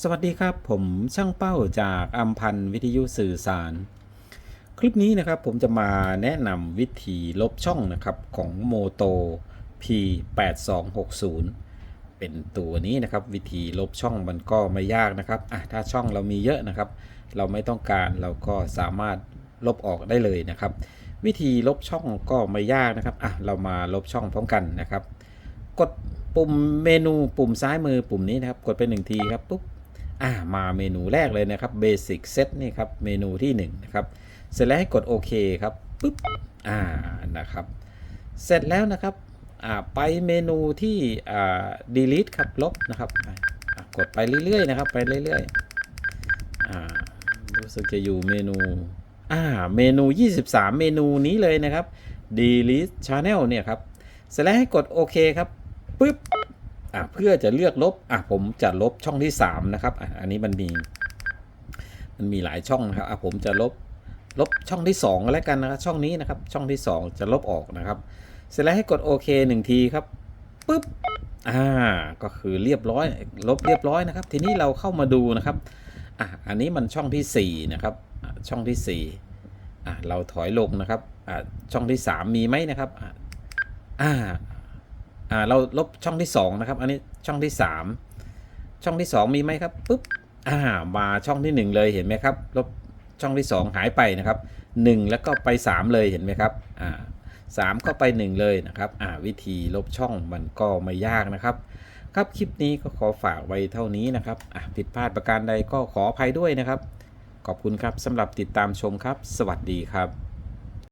สวัสดีครับผมช่างเป้าจากอัมพันวิทยุสื่อสาร คลิปนี้นะครับผมจะมาแนะนำวิธีลบช่องนะครับของโมโต P8260 เป็นตัวนี้นะครับวิธีลบช่องมันก็ไม่ยากนะครับอะถ้าช่องเรามีเยอะนะครับ เราไม่ต้องการเราก็สามารถลบออกได้เลยนะครับ วิธีลบช่องก็ไม่ยากนะครับอะเรามาลบช่องพร้อมกันนะครับ กดปุ่มเมนูปุ่มซ้ายมือปุ่มนี้นะครับ กดไปหนึ่งทีครับปุ๊บ อ่ามาเมนูแรกเลยนะครับ Basic Set นี่ครับเมนูที่1นะครับเสร็จแล้วให้กดโอเคครับปุ๊บอ่านะครับ เสร็จแล้วนะครับอ่าไปเมนูที่อ่า delete ครับลบนะครับกดไปเรื่อยๆนะครับไปเรื่อยๆอ่ารู้สึกจะอยู่เมนูอ่าเมนู 23 เมนูนี้เลยนะครับ delete channel เนี่ยครับเสร็จแล้วให้กดโอเคครับปุ๊บ อะเพื่อจะเลือกลบอะผมจะลบช่องที่ 3 นะครับอะอันนี้มันมี มันมีหลายช่องนะครับอะผมจะลบลบช่องที่2ก็แล้วกันนะครับช่องนี้นะครับ ช่องที่ 2 จะลบออกนะครับ เสร็จแล้วให้กดโอเคหนึ่งทีครับปุ๊บอ่าก็คือเรียบร้อย ลบเรียบร้อยนะครับ ทีนี้เราเข้ามาดูนะครับอะอันนี้มันช่องทีสี่4นะครับช่องที่4อะเราถอยลงนะครับอะช่องที่ 3 มีไหมนะครับอะอ่า อ่าเราลบช่องที่ 2 นะครับ อันนี้ช่องที่ 3 ช่องที่ 2 มีไหมครับปุ๊บอ่ามาช่องที่ 1 เลยเห็นไหมครับ ลบช่องที่ 2 หายไปนะครับ 1 แล้วก็ไป 3 เลยเห็นไหมครับอ่าสามก็ไป 1 เลยนะครับอ่าวิธีลบช่องมันก็ไม่ยากนะครับ ครับคลิปนี้ก็ขอฝากไว้เท่านี้นะครับอะผิดพลาดประการใดก็ขออภัยด้วยนะครับ ขอบคุณครับสำหรับติดตามชมครับ สวัสดีครับ